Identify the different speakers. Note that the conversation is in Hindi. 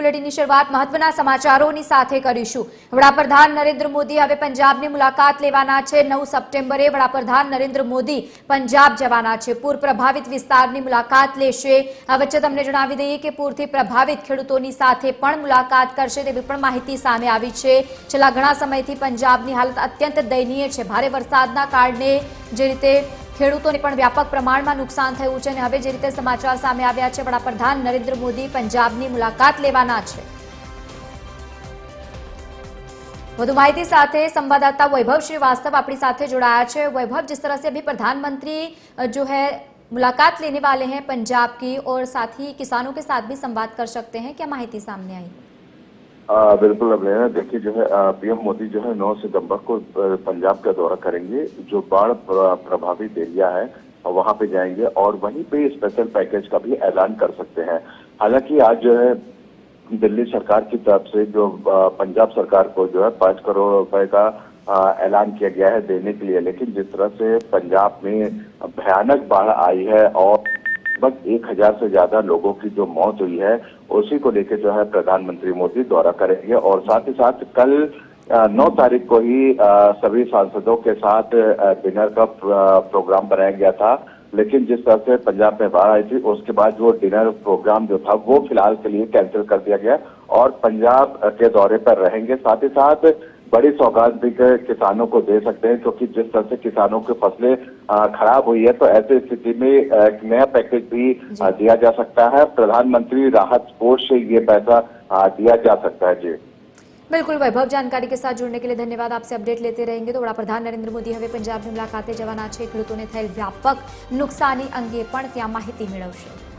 Speaker 1: બુલેટિનની શરૂઆત મહત્વના સમાચારોની સાથે કરીશું. વડાપ્રધાન નરેન્દ્ર મોદી હવે પંજાબની મુલાકાત લેવાના છે. નવ સપ્ટેમ્બરે વડાપ્રધાન નરેન્દ્ર મોદી પંજાબ જવાના છે. પૂર પ્રભાવિત વિસ્તારની મુલાકાત લેશે. આ વચ્ચે તમને જણાવી દઈએ કે પૂરથી પ્રભાવિત ખેડૂતોની સાથે પણ મુલાકાત કરશે તેવી પણ માહિતી સામે આવી છે. છેલ્લા ઘણા સમયથી પંજાબની હાલત અત્યંત દયનીય છે. ભારે વરસાદના કારણે જે રીતે ખેડૂતોને પણ વ્યાપક પ્રમાણમાં નુકસાન થયું છે અને હવે જે રીતે સમાચાર સામે આવ્યા છે વડાપ્રધાન નરેન્દ્ર મોદી પંજાબની મુલાકાત લેવાના છે વધુ माहिती સાથે संवाददाता वैभव श्रीवास्तव अपनी साथ जोड़ाया है वैभव जिस तरह से अभी प्रधानमंत्री अ, जो है मुलाकात लेने वाले हैं पंजाब की और साथ ही किसानों के साथ भी संवाद कर सकते हैं क्या माहिती सामने आई
Speaker 2: बिल्कुल अभिनय देखिए जो है पीएम मोदी जो है 9 सितंबर को पंजाब का दौरा करेंगे, जो बाढ़ प्रभावित एरिया है वहाँ पे जाएँगे, और वहीं पे स्पेशल पैकेज का भी ऐलान कर सकते हैं। हालाँकि आज जो है, दिल्ली सरकार की तरफ़ से जो पंजाब सरकार को जो है, पाँच करोड़ रुपए का ऐलान किया गया है देने के लिए, लेकिन जिस तरह से पंजाब में भयानक बाढ़ आई है, और लगभग एक हज़ार से ज़्यादा लोगों की जो मौत हुई है, उसी को लेकर जो है प्रधानमंत्री मोदी दौरा करेंगे और साथ ही साथ कल नौ तारीख को ही सभी सांसदों के साथ डिनर का प्रोग्राम बनाया गया था। लेकिन जिस तरह से पंजाब में बाढ़ आई थी, उसके बाद वो डिनर प्रोग्राम जो था, वो फ़िलहाल के लिए कैंसिल कर दिया गया और पंजाब के दौरे पर रहेंगे। साथ ही साथ बड़ी सौगात देकर किसानों को दे सकते हैं क्योंकि जिस तरह से किसानों की फ़सलें खराब हुई है तो ऐसी स्थिति में एक नया पैकेज भी दिया जा सकता है। प्रधानमंत्री राहत कोष से ये पैसा दिया जा सकता है। जी।
Speaker 1: बिल्कुल वैभव जानकारी के साथ जुड़ने के लिए धन्यवाद। आपसे अपडेट लेते रहेंगे तो તો नरेंद्र मोदी। हमें पंजाब में मुलाकातें जवाना છે ખેડૂતોને થયેલ વ્યાપક નુકસાની અંગે પણ त्या महिती मिलवशे